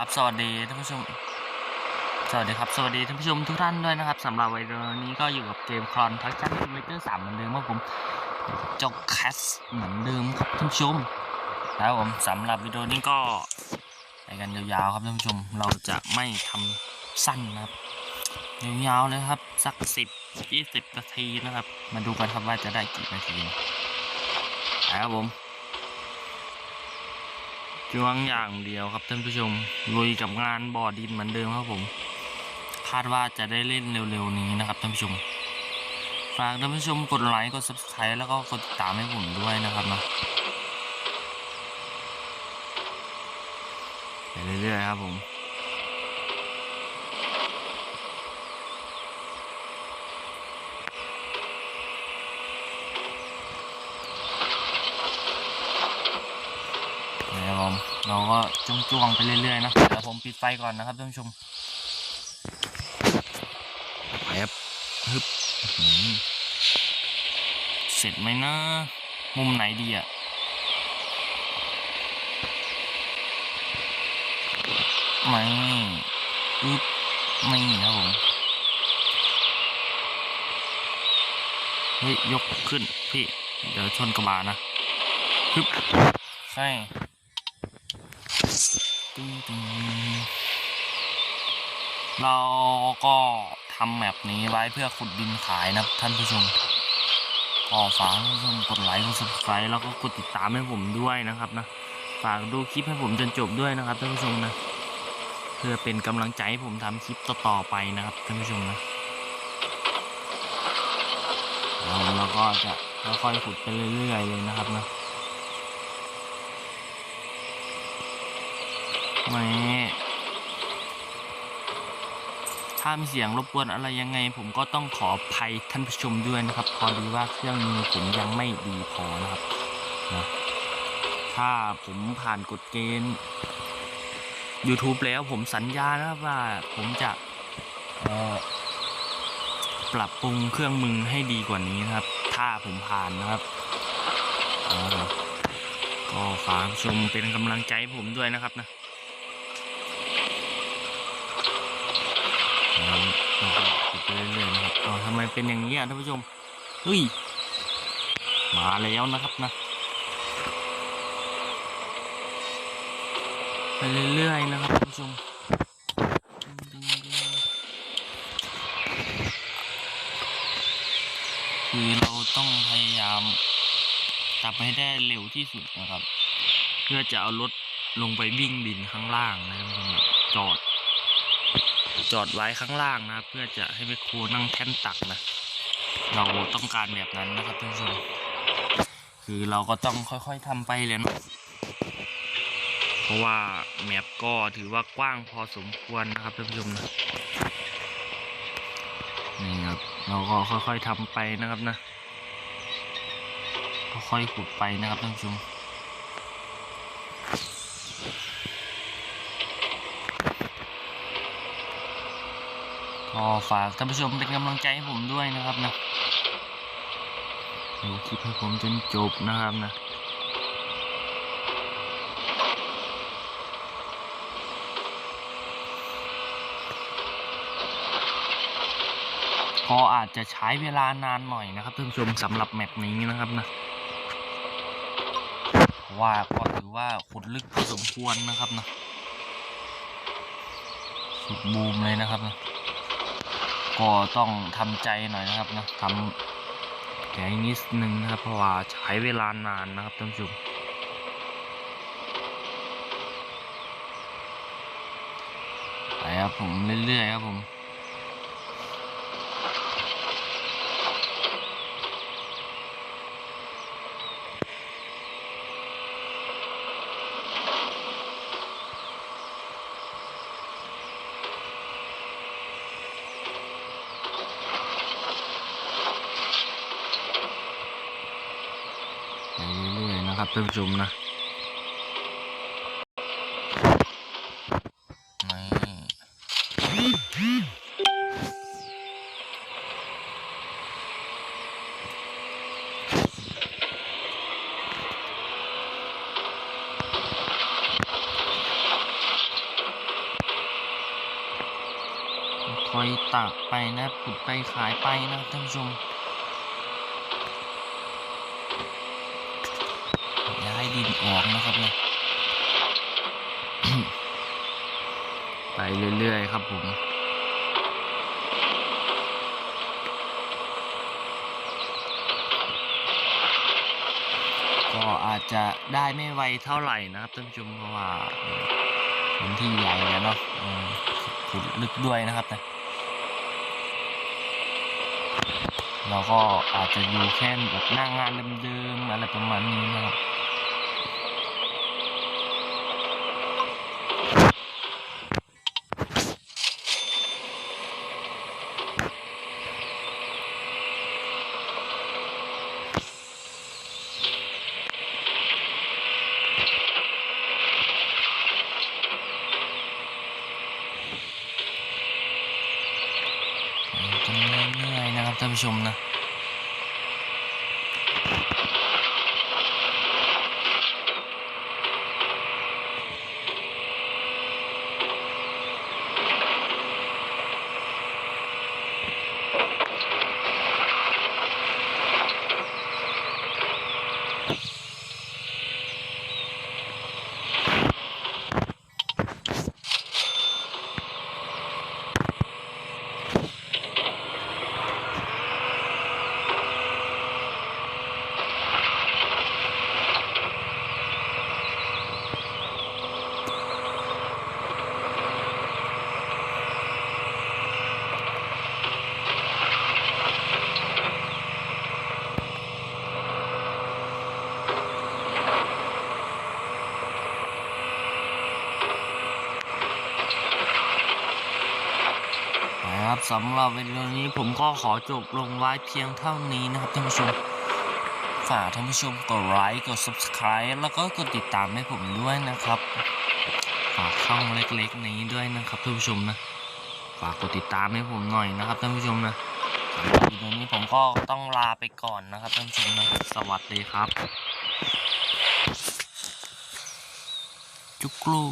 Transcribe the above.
ครับสวัสดีท่านผู้ชม สวัสดีครับ สวัสดีท่านผู้ชมทุกท่านด้วยนะครับสำหรับวันนี้ก็อยู่กับเกมครอนทักชั่นคอมพิวเตอร์สามเหมือนเดิมครับผมเจกแคสเหมือนเดิมครับท่านผู้ชมแล้วผมสำหรับวิดีโอนี้ก็ไปกันยาวๆครับท่านผู้ชมเราจะไม่ทำสั้นนะครับยาวๆเลยครับสักสิบยี่สิบนาทีนะครับ มาดูกันครับว่าจะได้กี่นาทีนะครับผม จ้วงอย่างเดียวครับท่านผู้ชมลุยกับงานบ่อดินเหมือนเดิมครับผม คาดว่าจะได้เล่นเร็วๆนี้นะครับท่านผู้ชม ฝากท่านผู้ชมกดไลค์กด subscribe แล้วก็กดติดตามให้ผมด้วยนะครับเนะไปเรื่อยๆครับผม ครับผมเราก็จ้วงๆไปเรื่อยๆนะเดี๋ยวผมปิดไฟก่อนนะครับท่านผู้ชมไปครับฮึบอื้อหือเสร็จไหมนะ มุมไหนดีอะไม่อึ๊บไม่ครับผมเฮ้ยยกขึ้นพี่ เดี๋ยวชนกระบะนะฮึบใช่ตึ้งตึ้ง เราก็ทำแมปนี้ไว้เพื่อขุดดินขายนะครับท่านผู้ชมก็ฝากท่านผู้ชมกดไลค์กด subscribe แล้วก็กดติดตามให้ผมด้วยนะครับนะฝากดูคลิปให้ผมจนจบด้วยนะครับท่านผู้ชมนะ เพื่อเป็นกำลังใจให้ผมทำคลิปต่อๆไปนะครับท่านผู้ชมนะแล้วเราก็จะค่อยๆขุดไปเรื่อยๆเลยนะครับนะ ไม่ถ้ามีเสียงรบกวนอะไรยังไง ผมก็ต้องขออภัยท่านผู้ชมด้วยนะครับพอดีว่าเครื่องมือผมยังไม่ดีพอนะครับนะถ้าผมผ่านกฎเกณฑ์ YouTube แล้วผมสัญญานะครับว่าผมจะปรับปรุงเครื่องมือให้ดีกว่านี้นะครับ ถ้าผมผ่านนะครับก็ฝากชมเป็นกำลังใจผมด้วยนะครับนะ แล้วก็ขุดไปเรื่อยๆนะครับอ๋อทำไมเป็นอย่างนี้อะท่านผู้ชมเฮ้ยมาแล้วนะครับนะไปเรื่อยๆนะครับท่านผู้ชมคือเราต้องพยายามจับให้ได้เร็วที่สุดนะครับ เพื่อจะเอารถลงไปวิ่งดินข้างล่างนะครับท่านผู้ชมจอด จอดไว้ข้างล่างนะเพื่อจะให้แมคโครนั่งแท่นตักนะเราต้องการแบบนั้นนะครับท่านผู้ชมคือเราก็ต้องค่อยๆทำไปเลยนะเพราะว่าแมปก็ถือว่ากว้างพอสมควรนะครับท่านผู้ชมนะนี่ครับเราก็ค่อยๆทำไปนะครับนะค่อยๆขุดไปนะครับท่านผู้ชม ก็ฝากท่านผู้ชมเป็นกำลังใจให้ผมด้วยนะครับนะดูคลิปให้ผมจนจบนะครับนะก็อาจจะใช้เวลานานหน่อยนะครับท่านผู้ชมสำหรับแมปนี้นะครับนะเพราะว่าก็ถือว่าขุดลึกพอสมควรนะครับนะสุดบูมเลยนะครับนะ ก็ต้องทำใจหน่อยนะครับนะทำใจนิดนึงนะครับ เพราะว่าใช้เวลานานนะครับท่านผู้ชมไปครับผมเรื่อยๆครับผม นะครับท่านผู้ชมนะคอยตักไปนะขุดไปขายไปนะท่านผู้ชม ดินออกนะครับนะไปเรื่อยๆครับผมก็อาจจะได้ไม่ไวเท่าไหร่นะครับท่านผู้ชมเพราะว่าพื้นที่ใหญ่แล้วเนาะขุดลึกด้วยนะครับนะเราก็อาจจะอยู่แค่แบบหน้างงานเดิมๆอะไรประมาณนี้นะครับ ไปกันเรื่อยๆนะครับท่านผู้ชมนะ สำหรับวิดีโอนี้ผมก็ขอจบลงไว้เพียงเท่านี้นะครับท่านผู้ชม ฝากท่านผู้ชมกดไลค์กด subscribe แล้วก็กดติดตามให้ผมด้วยนะครับ ฝากช่องเล็กๆ นี้ด้วยนะครับท่านผู้ชมนะ ฝากกดติดตามให้ผมหน่อยนะครับท่านผู้ชมนะสำหรับวิดีโอนี้ผมก็ต้องลาไปก่อนนะครับท่านผู้ชมนะ สวัสดีครับ จุกลู